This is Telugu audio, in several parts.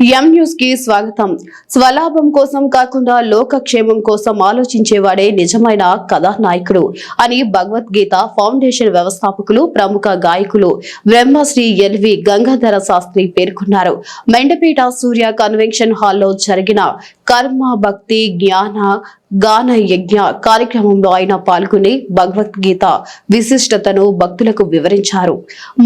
ఎం న్యూస్కి స్వాగతం. స్వలాభం కోసం కాకుండా లోకక్షేమం కోసం ఆలోచించేవాడే నిజమైన కథానాయకుడు అని భగవద్గీత ఫౌండేషన్ వ్యవస్థాపకులు ప్రముఖ గాయకులు బ్రహ్మశ్రీ ఎల్వి గంగాధర శాస్త్రి పేర్కొన్నారు. మెండపేట సూర్య కన్వెన్షన్ హాల్లో జరిగిన కర్మ భక్తి జ్ఞాన గాన యజ్ఞ కార్యక్రమంలో ఆయన పాల్గొని భగవద్గీత విశిష్టతను భక్తులకు వివరించారు.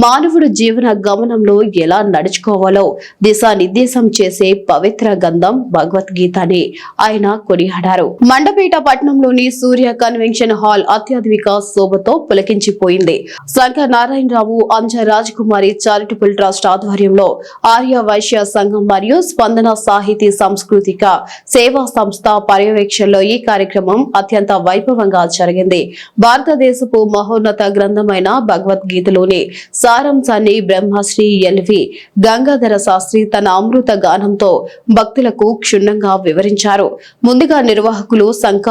మానవుడు జీవన గమనంలో ఎలా నడుచుకోవాలో దిశానిర్దేశం చేసే పవిత్ర గంధం భగవద్గీతని ఆయన కొనియాడారు. మండపేట పట్టణంలోని సూర్య కన్వెన్షన్ హాల్ అత్యాధునిక శోభతో పులకించిపోయింది. శంకర్ నారాయణరావు అంజ రాజకుమారి చారిటబుల్ ట్రస్ట్ ఆధ్వర్యంలో ఆర్య వైశ్య సంఘం మరియు స్పందన సాహితీ సాంస్కృతిక సేవా సంస్థ పర్యవేక్షణలో ఈ ఈ కార్యక్రమం అత్యంత వైభవంగా జరిగింది. భారతదేశపు మహోన్నత గ్రంథమైన భగవద్గీతలోని సారాంశాన్ని బ్రహ్మశ్రీ ఎల్వి గంగాధర శాస్త్రి తన అమృత గానంతో భక్తులకు క్షుణ్ణంగా వివరించారు. ముందుగా నిర్వాహకులు సంఖ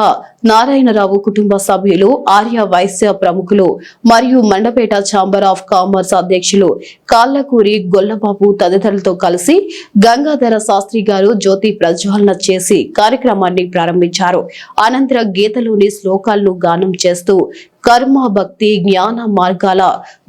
నారాయణరావు కుటుంబ సభ్యులు ఆర్య వైశ్య ప్రముఖులు మరియు మండపేట ఛాంబర్ ఆఫ్ కామర్స్ అధ్యక్షులు కాళ్ళకూరి గొల్లబాబు తదితరులతో కలిసి గంగాధర శాస్త్రి గారు జ్యోతి ప్రజ్వాలన చేసి కార్యక్రమాన్ని ప్రారంభించారు. అనంతరం గీతలోని శ్లోకాలను గానం చేస్తూ కర్మ భక్తి జ్ఞాన మార్గాల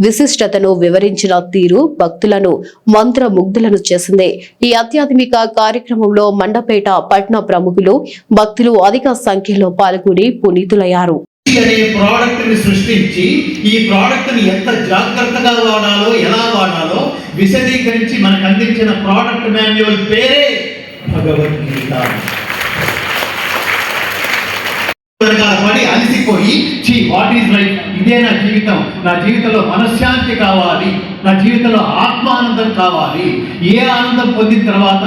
విశిష్టతను వివరించిన తీరు భక్తులను మంత్రముగ్ధులను చేసింది. ఈ అత్యాధునిక కార్యక్రమంలో మండపేట పట్న ప్రముఖులు భక్తులు అధిక సంఖ్యలో పాల్గొని పునీతులయ్యారు. అనే ప్రోడక్ట్ని సృష్టించి ఈ ప్రోడక్ట్ని ఎంత జాగ్రత్తగా వాడాలో ఎలా వాడాలో విశదీకరించి మనకు అందించిన ప్రోడక్ట్ మాన్యువల్ పేరే భగవద్గీత. పడి అలసిపోయి చీ వాట్ ఈజ్ రైట్ ఇదే నా జీవితం. నా జీవితంలో మనశ్శాంతి కావాలి. నా జీవితంలో ఆత్మానందం కావాలి. ఏ ఆనందం పొందిన తర్వాత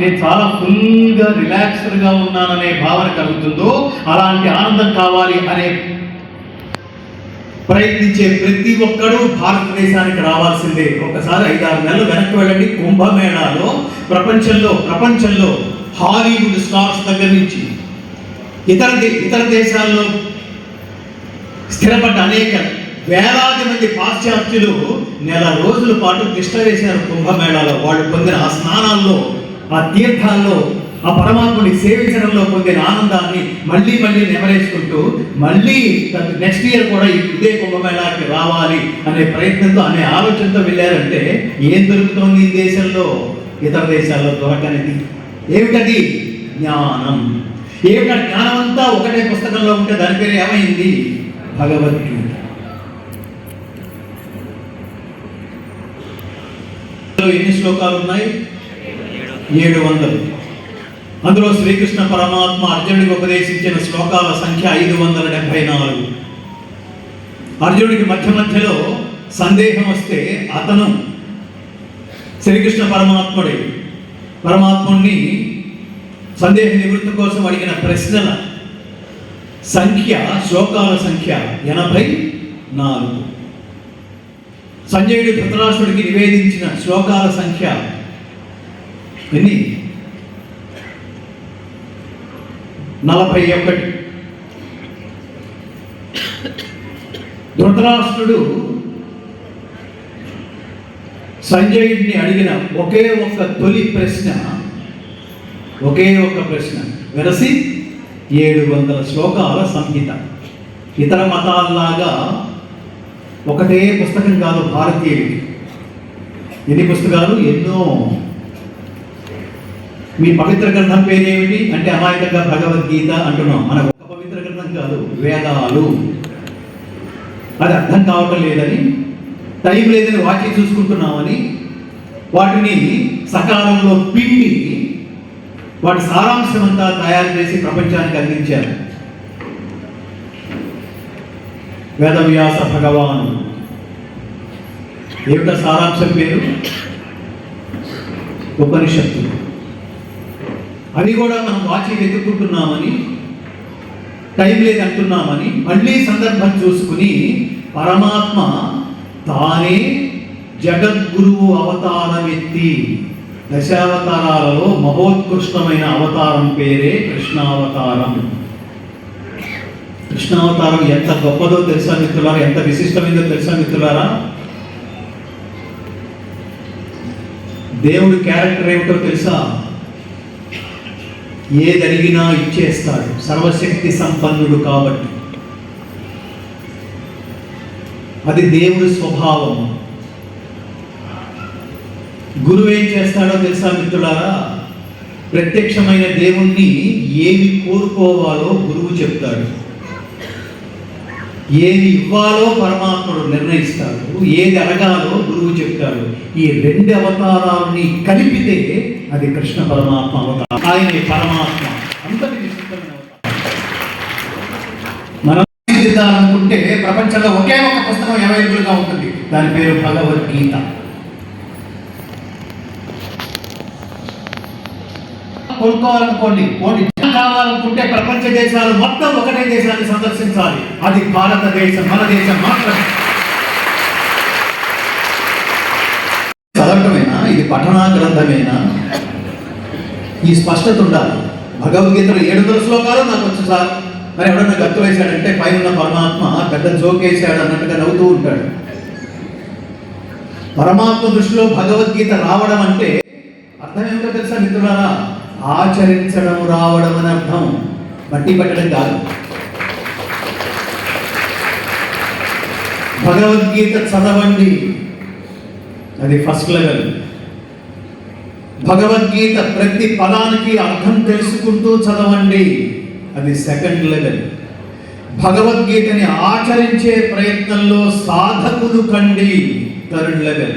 నేను చాలా ఫుల్గా రిలాక్స్డ్గా ఉన్నాననే భావన కలుగుతుందో అలాంటి ఆనందం కావాలి అనే ప్రయత్నించే ప్రతి ఒక్కరూ భారతదేశానికి రావాల్సిందే. ఒకసారి ఐదారు నెలలు వెనక్కి వెళ్ళండి. కుంభమేళాలో ప్రపంచంలో ప్రపంచంలో హాలీవుడ్ స్టార్స్ దగ్గర నుంచి ఇతర దే- ఇతర దేశాల్లో స్థిరపడ్డ అనేక వేలాది మంది పాశ్చాత్యులు నెల రోజుల పాటు తిష్ట వేశారు కుంభమేళాలో. వాళ్ళు పొందిన ఆ స్నానాల్లో ఆ తీర్థాల్లో ఆ పరమాత్ముని సేవించడంలో పొందిన ఆనందాన్ని మళ్ళీ మళ్ళీ నెమరేసుకుంటూ మళ్ళీ నెక్స్ట్ ఇయర్ కూడా ఈ ఇదే కుంభమేళాకి రావాలి అనే ప్రయత్నంతో అనే ఆలోచనతో వెళ్ళారంటే ఏం దొరుకుతోంది ఈ దేశంలో? ఇతర దేశాల్లో దొరకనిది. ఏమిటది? జ్ఞానం. ఏమిటా జ్ఞానం అంతా ఒకటే పుస్తకంలో ఉంటే దాని పేరు ఏమైంది? భగవద్గీత. ఎన్ని శ్లోకాలు ఉన్నాయి? ఏడు వందలు. అందులో శ్రీకృష్ణ పరమాత్మ అర్జునుడికి ఉపదేశించిన శ్లోకాల సంఖ్య ఐదు వందల డెబ్బై నాలుగు. అర్జునుడికి మధ్య మధ్యలో సందేహం వస్తే అతను శ్రీకృష్ణ పరమాత్ముడి. పరమాత్ముణ్ణి సందేహ నివృత్తి కోసం అడిగిన ప్రశ్నల సంఖ్య శ్లోకాల సంఖ్య ఎనభై నాలుగు. సంజయుడు ధృతరాష్ట్రుడికి నివేదించిన శ్లోకాల సంఖ్య ఎన్ని? నలభై ఒకటి. ధృతరాష్ట్రుడు సంజయుడిని అడిగిన ఒకే ఒక్క తొలి ప్రశ్న ఒకే ఒక ప్రశ్న. వెరసి ఏడు వందల శ్లోకాల సంహిత. ఇతర మతాల్లాగా ఒకటే పుస్తకం కాదు భారతీయుడికి ఎన్ని పుస్తకాలు? ఎన్నో. మీ పవిత్ర గ్రంథం పేరేమిటి? అంటే అమాయకంగా భగవద్గీత అంటున్నాం. మన ఒక పవిత్ర గ్రంథం కాదు వేదాలు. అది అర్థం కావటం లేదని టైం లేదని వాచి చూసుకుంటున్నామని వాటిని సకాలంలో పిండి వాటి సారాంశం అంతా తయారు చేసి ప్రపంచానికి అందించారు. వేదవ్యాస భగవాను. ఏమిట సారాంశం పేరు? ఉపనిషత్తులు అవి కూడా మనం వాచి వెతుక్కుంటున్నామని టైం లేదంటున్నామని మళ్ళీ సందర్భం చూసుకుని పరమాత్మ తానే జగద్గురువు అవతారమెత్తి దశావతారాలలో మహోత్కృష్టమైన అవతారం పేరే కృష్ణావతారం. కృష్ణావతారం ఎంత గొప్పదో తెలుసా మిత్రులారా? ఎంత విశిష్టమైందో తెలుసా మిత్రులారా? దేవుడి క్యారెక్టర్ ఏమిటో తెలుసా? ఏది అడిగినా ఇచ్చేస్తాడు. సర్వశక్తి సంపన్నుడు కాబట్టి. అది దేవుడి స్వభావం గురువు ఏం చేస్తాడో తెలుసా మిత్రులారా? ప్రత్యక్షమైన దేవుణ్ణి ఏమి కోరుకోవాలో గురువు చెప్తాడు. ఏది ఇవ్వాలో పరమాత్ముడు నిర్ణయిస్తాడు. ఏది అడగాలో గురువు చెప్తాడు. ఈ రెండు అవతారాలని కలిపితే అది కృష్ణ పరమాత్మ అవతారం. ఆయన పరమాత్మ. అంతటి మనం ప్రపంచంలో ఒకే ఒక పుస్తకం అవైలబుల్గా ఉంటుంది. దాని పేరు భగవద్గీత. కొనుక్కోవాలనుకోండి కొన్ని కావాలనుకుంటే ప్రపంచ దేశాలు మొత్తం ఒకటే దేశాన్ని సందర్శించాలి. అది భారతదేశం మన దేశం మాత్రమే. చదవటమేనా ఇది పఠనా గ్రంథమేనా? ఈ స్పష్టత ఉండాలి. భగవద్గీతలో ఏడు వందల శ్లోకాలు నాకు వచ్చు సార్. మరి ఎవడన్నా గత్తు వేశాడంటే పైన ఉన్న పరమాత్మ పెద్ద జోకేశాడు అన్నట్టుగా నవ్వుతూ ఉంటాడు. పరమాత్మ దృష్టిలో భగవద్గీత రావడం అంటే అర్థం ఏమిటో తెలుసా మిత్రులారా? ఆచరించడం రావడం అని అర్థం బట్టి పట్టడం కాదు. భగవద్గీత చదవండి. అది ఫస్ట్ లెవెల్ భగవద్గీత ప్రతి పదానికి అర్థం తెలుసుకుంటూ చదవండి. అది సెకండ్ లెవెల్ భగవద్గీతని ఆచరించే ప్రయత్నంలో సాధకులు కండి. థర్డ్ లెవెల్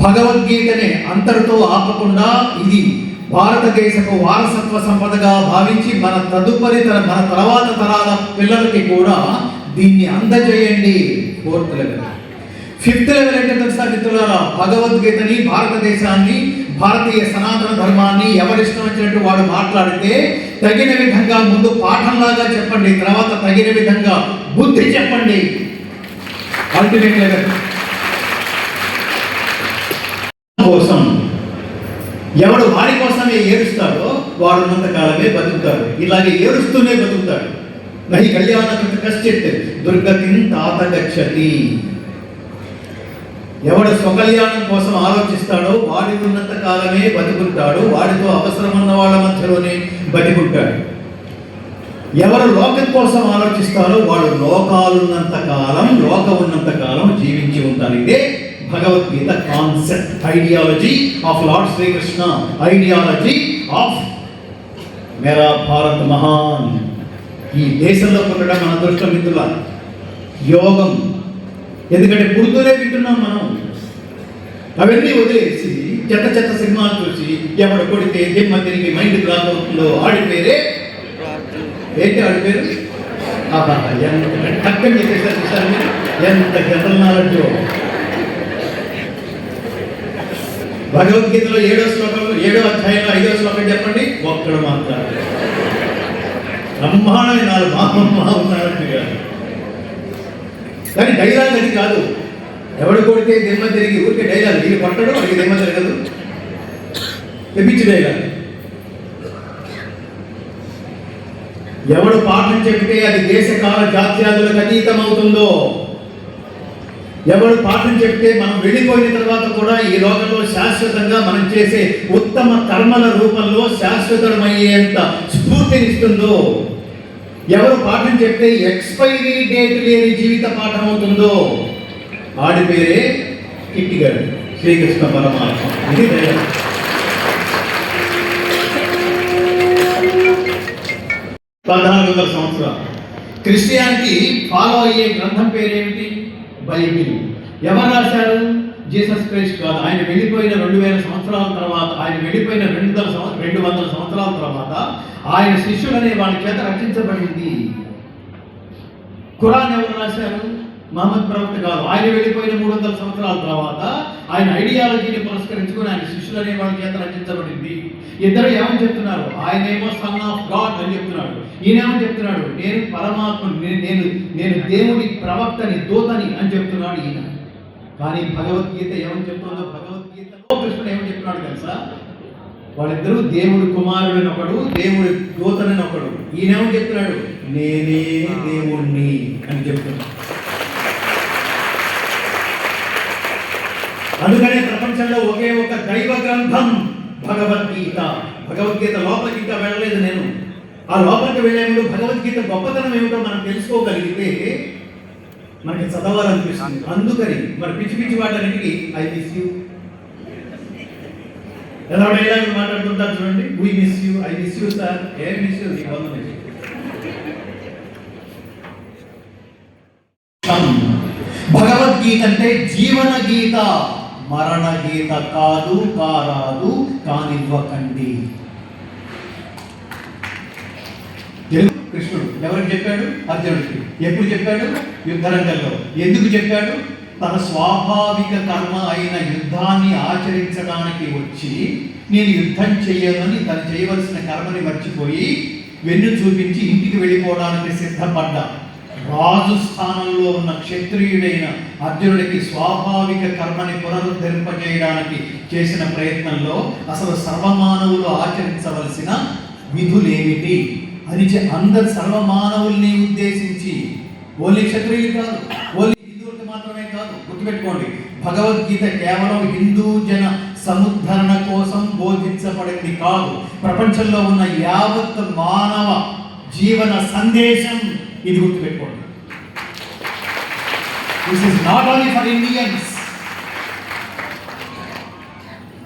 భగవద్గీతని అంతటితో ఆపకుండా ఇది భారతదేశపు వారసత్వ సంపదగా భావించి మన తదుపరి తర మన తర్వాత తరాల పిల్లలకి కూడా దీన్ని అందజేయండి. Fourth level. ఫిఫ్త్ లెవెల్ అంటే తెలుసా మిత్రులారా? భగవద్గీతని భారతదేశాన్ని భారతీయ సనాతన ధర్మాన్ని ఎవరిష్టం వచ్చినట్టు వాడు మాట్లాడితే తగిన విధంగా ముందు పాఠంలాగా చెప్పండి తర్వాత తగిన విధంగా బుద్ధి చెప్పండి. Ultimate level. కోసం ఎవడు వారి కోసమే ఏడుస్తాడో వాడు ఉన్నంత కాలమే బతుకుతాడు. ఇలాగే ఏడుస్తూనే బతుకుతాడు. నహి కళ్యాణ కశ్చిత్ దుర్గతిని తాత గచ్చతి ఎవడు స్వకల్యాణం కోసం ఆలోచిస్తాడో వాడి ఉన్నంత కాలమే బతుకుంటాడు. వాడితో అవసరం ఉన్న వాళ్ళ మధ్యలోనే బతికుంటాడు. ఎవరు లోకం కోసం ఆలోచిస్తారో వాడు లోకాలున్నంత కాలం లోకం ఉన్నంత కాలం జీవించి ఉంటారు ఇదే Bhagavad Gita concept ideology of lord Sri Krishna ideology of మేరా భారత్ మహాన్. ఈ దేశంలో పుట్టడం మన అదృష్టం మిత్రుల యోగం. ఎందుకంటే పుడుతూనే వింటున్నాం మనం. అవన్నీ వదిలేసి చెత్త చెత్త సినిమాలు చూసి ఎవడ కొడితే దిమ్మ తిరిగి మైండ్ బ్లాక్ అవుతుందో ఆడి పేరే ఏంటి ఆడి పేరు ఎంత టక్కని చెప్పేసారు ఎంత జనరల్ భగవద్గీతలో ఏడో శ్లోకంలో ఏడో అధ్యాయంలో ఐదో శ్లోకం చెప్పండి? ఒక్కడు మాట్లాడు బ్రహ్మాండమైన నాలుగు మహమ్మ ఉన్నారంటే కాదు కానీ డైలాగ్ అది కాదు. ఎవడు కొడితే దిమ్మ తిరిగి ఊరికే డైలాగ్ వీళ్ళు కొట్టడం వాడికి దిమ్మ తిరగదు. తెప్పించి డైలాగ్. ఎవడు పాఠం చెబితే అది దేశ కాల జాత్యాదులకు అతీతం ఎవరు పాఠం చెప్తే మనం వెళ్ళిపోయిన తర్వాత కూడా ఈ లోకంలో శాశ్వతంగా మనం చేసే ఉత్తమ కర్మల రూపంలో శాశ్వతమయ్యేంత స్ఫూర్తినిస్తుందో. ఎవరు పాఠం చెప్తే ఎక్స్పైరీ డేట్ లేని జీవిత పాఠం అవుతుందో. ఆడి పేరే కిట్టిగాడు శ్రీకృష్ణ పరమాత్మ. ఇది పదహారు వందల సంవత్సరాలు. క్రిస్టియానిటీ ఫాలో అయ్యే గ్రంథం పేరేమిటి? బైబిల్ ఎవరు రాశారు? జీసస్ క్రైస్ట్ కాదు. ఆయన వెళ్ళిపోయిన రెండు వేల సంవత్సరాల తర్వాత ఆయన వెళ్ళిపోయిన రెండు వందల రెండు వందల సంవత్సరాల తర్వాత ఆయన శిష్యులనే వాళ్ళ చేత రక్షించబడింది. ఖురాన్ ఎవరు రాశారు? మహమ్మద్ ప్రవక్త కాదు. ఆయన వెళ్ళిపోయిన మూడు వందల సంవత్సరాల తర్వాత ఆయన ఐడియాలజీని పురస్కరించుకొని ఆయన శిష్యులు అనే వాళ్ళ చేత రచించబడింది. ఇద్దరు ఏమని చెప్తున్నారు? ఆయన ఏమో సన్ ఆఫ్ గాడ్ అని చెప్తున్నాడు. ఈయనేమని చెప్తున్నాడు? నేను పరమాత్మని నేను నేను దేవుడి ప్రవక్తని దూతని అని చెప్తున్నాడు ఈయన. కానీ భగవద్గీత ఏమని చెప్తుందో భగవద్గీతలో కృష్ణుడు ఏమని చెప్తున్నాడు తెలుసా? వాళ్ళిద్దరూ దేవుడి కుమారుడని ఒకడు దేవుడి దూతనని ఒకడు. ఈయనేమని చెప్తున్నాడు? నేనే దేవుణ్ణి అని చెప్తున్నాడు. అందుకనే ప్రపంచంలో ఒకే ఒక దైవ గ్రంథం భగవద్గీత. భగవద్గీత లోపలికి ఇంకా వెళ్ళలేదు నేను. ఆ లోపలికి వెళ్ళే ముందు భగవద్గీత గొప్పతనం ఏమిటో మనం తెలుసుకోగలిగితే మనకి చదవాలనిపిస్తుంది. అందుకని మరి పిచ్చి పిచ్చి వాటన్నిటికీ ఐ మిస్ యూ ఎలా డైలాగ్ మాట్లాడుతుంటారు చూడండి. We miss you I miss you sir a miss you miss Bhagavad Gita అంటే జీవన గీత. మరణ గీత కాదు కారాదు కానివ్వకండి. కృష్ణుడు ఎవరికి చెప్పాడు? అర్జునుడికి. ఎప్పుడు చెప్పాడు? యుద్ధరంగంలో ఎందుకు చెప్పాడు? తన స్వాభావిక కర్మ అయిన యుద్ధాన్ని ఆచరించడానికి వచ్చి నేను యుద్ధం చెయ్యనని తను చేయవలసిన కర్మని మర్చిపోయి వెన్ను చూపించి ఇంటికి వెళ్ళిపోవడానికి సిద్ధపడ్డా. రాజు స్థానంలో ఉన్న క్షత్రియుడైన అర్జునుడికి స్వాభావిక కర్మని పునరుద్ధరింపజేయడానికి చేసిన ప్రయత్నంలో అసలు సర్వమానవులు ఆచరించవలసిన విధులేమిటి? అని అందరు సర్వమానవుల్ని ఉద్దేశించి ఓన్లీ క్షత్రియులు కాదు ఓన్లీ హిందువులకి మాత్రమే కాదు గుర్తుపెట్టుకోండి. భగవద్గీత కేవలం హిందూ జన సముద్ధరణ కోసం బోధించబడింది కాదు. ప్రపంచంలో ఉన్న యావత్ మానవ జీవన సందేశం ఇది గుర్తుపెట్టుకోండి. This is not only for Indians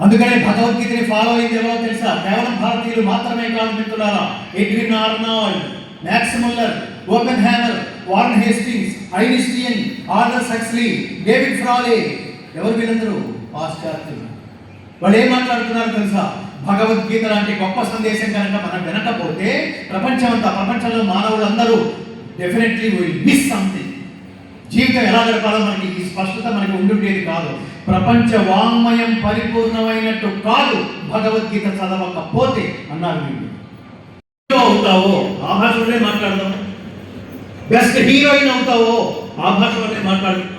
అందుకనే భగవద్గీతని ఫాలో అయింది ఎవరో తెలుసా? కేవలం భారతీయులు మాత్రమే కాదు మిత్రులారా. Edwin Arnold Max Muller Oppenheimer Warren Hastings Einstein Aldous Huxley David Frawley ఎవరు వీళ్ళందరూ? పాశ్చాత్యులు. వాళ్ళు ఏం మాట్లాడుతున్నారు తెలుసా? భగవద్గీత లాంటి గొప్ప సందేశం కనుక మనం వినకపోతే ప్రపంచం అంతా ప్రపంచంలో మానవులందరూ డెఫినెట్లీ విల్ మిస్ సంథింగ్ జీవితం ఎలా గడపాలో మనకి ఈ స్పష్టత మనకి ఉండుండేది కాదు. ప్రపంచ వాంగ్మయం పరిపూర్ణమైనట్టు కాదు భగవద్గీత చదవకపోతే అన్నారు హీరో అవుతావో? ఆ భాషలోనే మాట్లాడదాం. బెస్ట్ హీరోయిన్ అవుతావో? ఆ భాషలోనే మాట్లాడదాం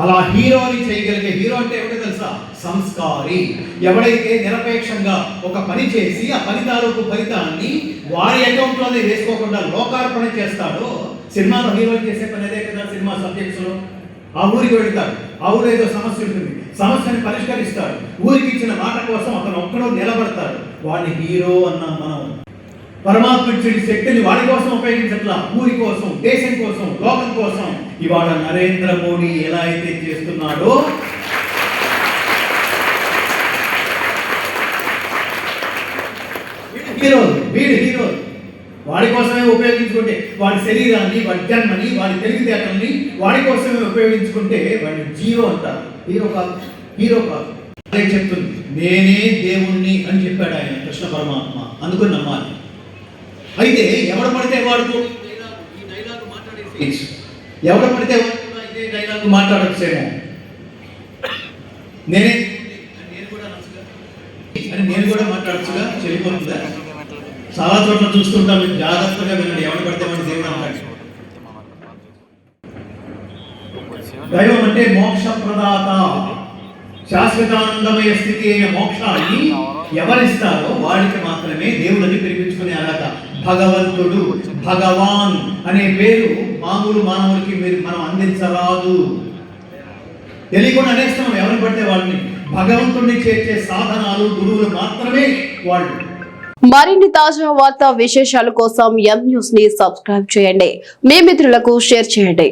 అలా హీరోని చేయగలిగే హీరో అంటే ఎవడో తెలుసా? సంస్కారి. ఎవడైతే నిరపేక్షంగా ఒక పని చేసి ఆ పని తాలూకు ఫలితాన్ని వారి అకౌంట్లోనే వేసుకోకుండా లోకార్పణ చేస్తాడో సినిమాలో హీరో చేసే పని అదే కదా సినిమా సబ్జెక్ట్స్లో? ఆ ఊరికి వెళ్తాడు. ఆ ఊరు ఏదో సమస్య ఉంటుంది. సమస్యని పరిష్కరిస్తాడు. ఊరికి ఇచ్చిన మాట కోసం అతను ఒక్కడో నిలబడతాడు. వాడిని హీరో అన్నాం మనం. పరమాత్ముడి శక్తిని వాడి కోసం ఉపయోగించట్లా? ఊరి కోసం దేశం కోసం లోకం కోసం? ఇవాళ నరేంద్ర మోడీ ఎలా అయితే చేస్తున్నాడో హీరో వీడు హీరో. వాడి కోసమే ఉపయోగించుకుంటే వాడి శరీరాన్ని వాడి జన్మని వాడి తెలివితేటల్ని వాడి కోసమే ఉపయోగించుకుంటే వాడి జీరో అంటారు. హీరో కాదు హీరో కాదు. అదే చెప్తుంది. నేనే దేవుణ్ణి అని చెప్పాడు ఆయన కృష్ణ పరమాత్మ. అందుకుని నమ్మాలి. అయితే ఎవడు పడితే వాడుకో. ఎవడు పడితే ఇదే డైలాగ్ మాట్లాడచ్చేమో నేనే. నేను. కూడా అనొచ్చుగా. అని నేను కూడా మాట్లాడచ్చుగా? చెల్లిపోతుందా చాలా చోట్ల చూస్తుంటాం మీరు జాగ్రత్తగా వినండి. ఎవడు పడితే వాడు దేవుడు దైవం అంటే మోక్ష ప్రదాత శాశ్వతానందమయ స్థితి అయిన మోక్షాన్ని ఎవరిస్తారో వాడికి మాత్రమే దేవుడిని పిలిపించుకునే అర్హత. భగవంతుడు భగవాన్ అనే పేరు మామూలు మానవులకి మీరు మనం అందించరాదు. తెలియకుండా అనేస్తున్నాం ఎవరిని పడితే వాళ్ళని భగవంతుడిని చేర్చే సాధనాలు గురువులు మాత్రమే వాళ్ళు. మరిన్ని తాజా వార్తా విశేషాల కోసం ఎం న్యూస్ని సబ్స్క్రైబ్ చేయండి. మీ మిత్రులకు షేర్ చేయండి.